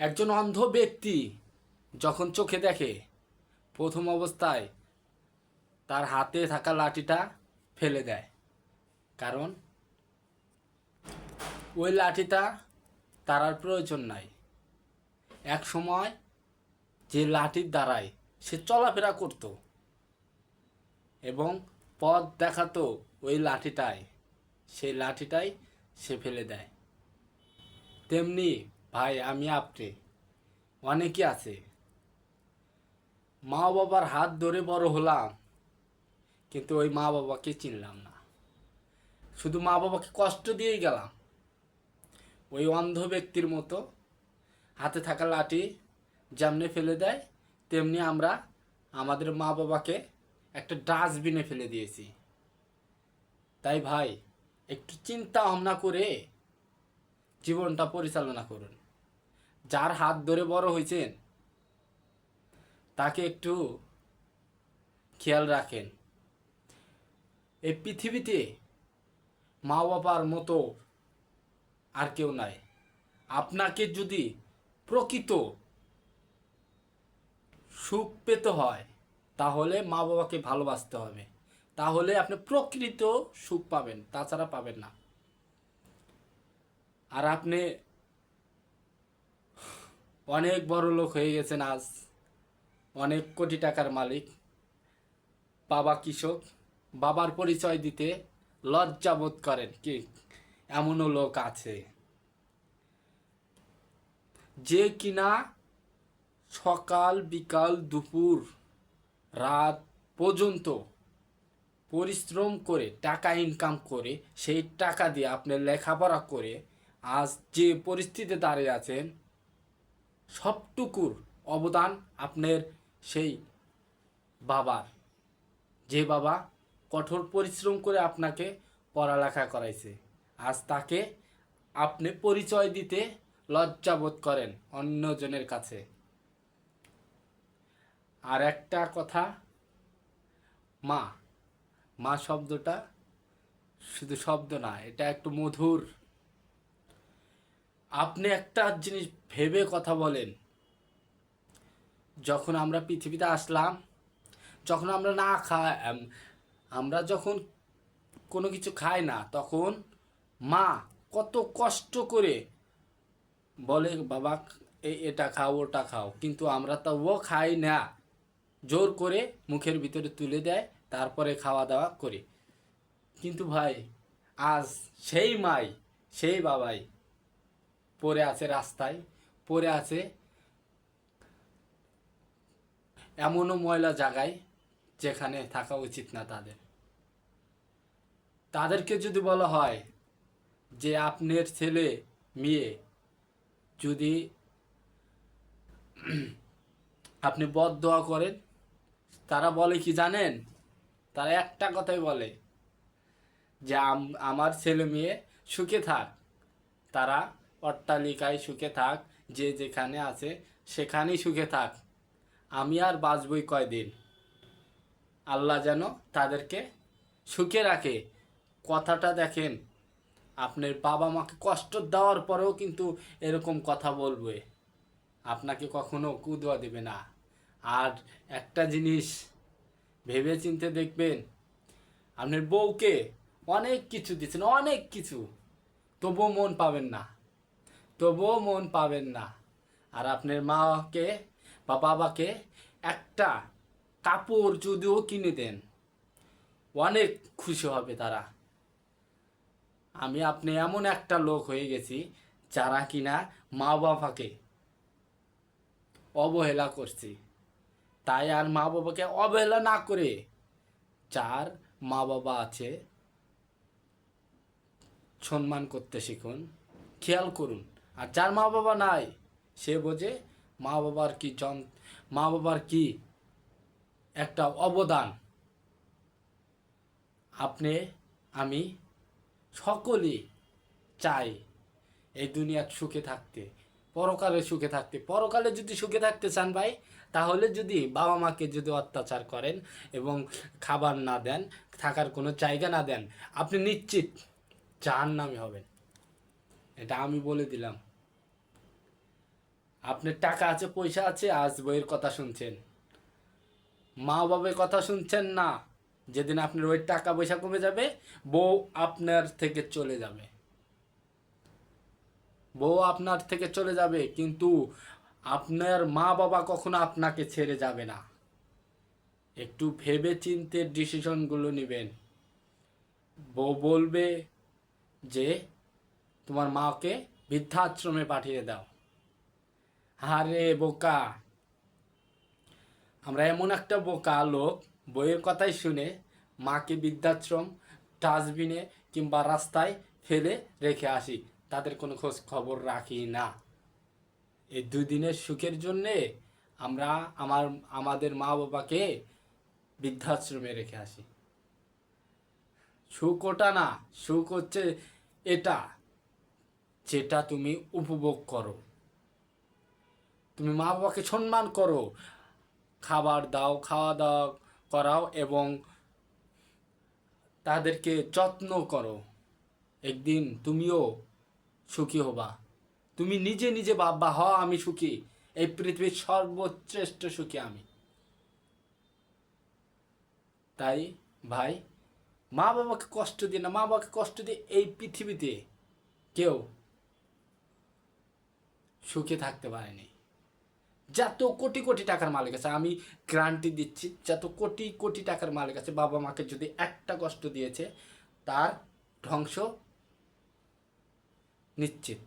একজন অন্ধ ব্যক্তি যখন চোখে দেখে, প্রথম অবস্থায় তার হাতে থাকা লাঠিটা ফেলে দেয়। কারণ ওই লাঠিটা তার আর প্রয়োজন নাই। এক সময় যে লাঠির দ্বারায় সে চলাফেরা করত এবং পথ দেখাতো ওই লাঠিটায়, সেই লাঠিটাই সে ফেলে দেয়। তেমনি ভাই, আমি আপনি। অনেকে আছে। মা বাবার হাত ধরে বড় হলাম, কিন্তু ওই মা বাবাকে চিনলাম না। শুধু মা বাবাকে কষ্ট দিয়েই গেলাম। ওই অন্ধ ব্যক্তির মতো হাতে থাকা লাঠি যেমনি ফেলে দেয়, তেমনি আমরা আমাদের মা বাবাকে একটা ডাস্টবিনে ফেলে দিয়েছি। তাই ভাই, একটু চিন্তা ভাবনা করে জীবনটা পরিচালনা করুন। যার হাত ধরে বড় হয়েছেন তাকে একটু খেয়াল রাখেন। এই পৃথিবীতে মা বাবার মতো আর কেউ নাই। আপনাকে যদি প্রকৃত সুখ পেতে হয়, তাহলে মা বাবাকে ভালোবাসতে হবে। তাহলে আপনি প্রকৃত সুখ পাবেন, তাছাড়া পাবেন না। আর আপনি অনেক বড় লোক হয়ে গেছেন আজ। অনেক কোটি টাকার মালিক। বাবা কৃষক। বাবার পরিচয় দিতে লজ্জা বোধ করেন কি? এমনও লোক আছে। যে কিনা সকাল বিকাল দুপুর রাত পর্যন্ত পরিশ্রম করে টাকা ইনকাম করে সেই টাকা দিয়ে আপনি লেখাপড়া করে আজ যে পরিস্থিতিতে দাঁড়িয়ে আছেন সবটুকুর অবদান আপনার সেই বাবার। যে বাবা কঠোর পরিশ্রম করে আপনাকে পড়ালেখা করাইছে। আজ তাকে আপনি পরিচয় দিতে লজ্জাবোধ করেন অন্যজনের কাছে। আর একটা কথা, মা মা শব্দটা শুধু শব্দ না, এটা একটু মধুর। আপনি একটা জিনিস ভেবে কথা বলেন। যখন আমরা পৃথিবীতে আসলাম, যখন আমরা না খাই আমরা যখন কোনো কিছু খাই না, তখন মা কত কষ্ট করে বলে, বাবা এটা খাও, ওটা খাও। কিন্তু আমরা তো ও খাই না। জোর করে মুখের ভিতরে তুলে দেয়, তারপরে খাওয়া দাওয়া করি। কিন্তু ভাই, আজ সেই মাই, সেই বাবাই পড়ে আছে রাস্তায়, পড়ে আছে এমনও ময়লা জায়গায় যেখানে থাকা উচিত না তাদের। তাদেরকে যদি বলা হয় যে আপনার ছেলে, মেয়ে যদি আপনি বদ দোয়া করেন, তারা বলে কি জানেন? তারা একটা কথাই বলে যে আম- আমার ছেলে মেয়ে সুখে থাক। তারা অট্টালিকায় সুখে থাক, যে যেখানে আছে সেখানেই সুখে থাক। আমি আর বাঁচবই কয়দিন? আল্লাহ যেন তাদেরকে সুখে রাখে। কথাটা দেখেন, আপনার বাবা মাকে কষ্ট দেওয়ার পরেও কিন্তু এরকম কথা বলবে। আপনাকে কখনো কুদোয়া দেবে না। আর একটা জিনিস ভেবে চিনতে দেখবেন, আপনার বউকে অনেক কিছু দিচ্ছেন, অনেক কিছু। তবুও মন পাবেন না। তবুও মন পাবেন না। আর আপনার মাকে বা বাবাকে একটা কাপড় যদিও কিনে দেন, অনেক খুশি হবে তারা। আমি আপনি এমন একটা লোক হয়ে গেছি যারা কিনা মা বাবাকে অবহেলা করছি। তাই আর মা বাবাকে অবহেলা না করে যার মা বাবা আছে, সম্মান করতে শিখুন, খেয়াল করুন। আর যার মা বাবা নাই, সে বোঝে মা বাবার কি জন মা বাবার কি একটা অবদান। আপনি, আমি সকলেই চাই এই দুনিয়ার সুখে থাকতে, পরকালে সুখে থাকতে। পরকালে যদি সুখে থাকতে চান ভাই, তাহলে যদি বাবা মাকে যদি অত্যাচার করেন এবং খাবার না দেন, থাকার কোনো জায়গা না দেন, আপনি নিশ্চিত জাহান্নামে হবেন। এটা আমি বলে দিলাম। আপনার টাকা আছে, পয়সা আছে, আজ বইয়ের কথা শুনছেন। মা বাবার কথা শুনছেন না, যেদিন আপনার ওই টাকা পয়সা কমে যাবে, বউ আপনার থেকে চলে যাবে। বউ আপনার থেকে চলে যাবে, কিন্তু আপনার মা বাবা কখনো আপনাকে ছেড়ে যাবে না। একটু ভেবে চিন্তে ডিসিশনগুলো নেবেন। বউ বলবে যে তোমার মাকে বৃদ্ধাশ্রমে পাঠিয়ে দাও। আরে বোকা। আমরা এমন একটা বোকা লোক, বইয়ের কথাই শুনে মাকে বৃদ্ধাশ্রম, ডাস্টবিনে কিংবা রাস্তায় ফেলে রেখে আসি। তাদের কোনো খোঁজ খবর রাখি না। এই দুদিনের সুখের জন্যে আমরা আমার, আমাদের মা বাবাকে বৃদ্ধাশ্রমে রেখে আসি। সুখ ওটা না, সুখ হচ্ছে এটা। যেটা তুমি উপভোগ করো। তুমি মা বাবাকে সম্মান করো। খাবার দাও, খাওয়া দাওয়া করাও এবং তাদেরকে যত্ন করো। একদিন তুমিও সুখী হবা। তুমি নিজে নিজে বাবা হ, আমি সুখী। এই পৃথিবীর সর্বশ্রেষ্ঠ সুখী আমি। তাই ভাই মা বাবাকে কষ্ট দিয়ে না। মা বাবাকে কষ্ট দিয়ে এই পৃথিবীতে কেউ সুখে থাকতে পারেনি। যত কোটি কোটি টাকার মালিক আছে, আমি গ্রান্টি দিচ্ছি, যত কোটি কোটি টাকার মালিক আছে, বাবা মাকে যদি একটা কষ্ট দিয়েছে, তার ধ্বংস নিশ্চিত।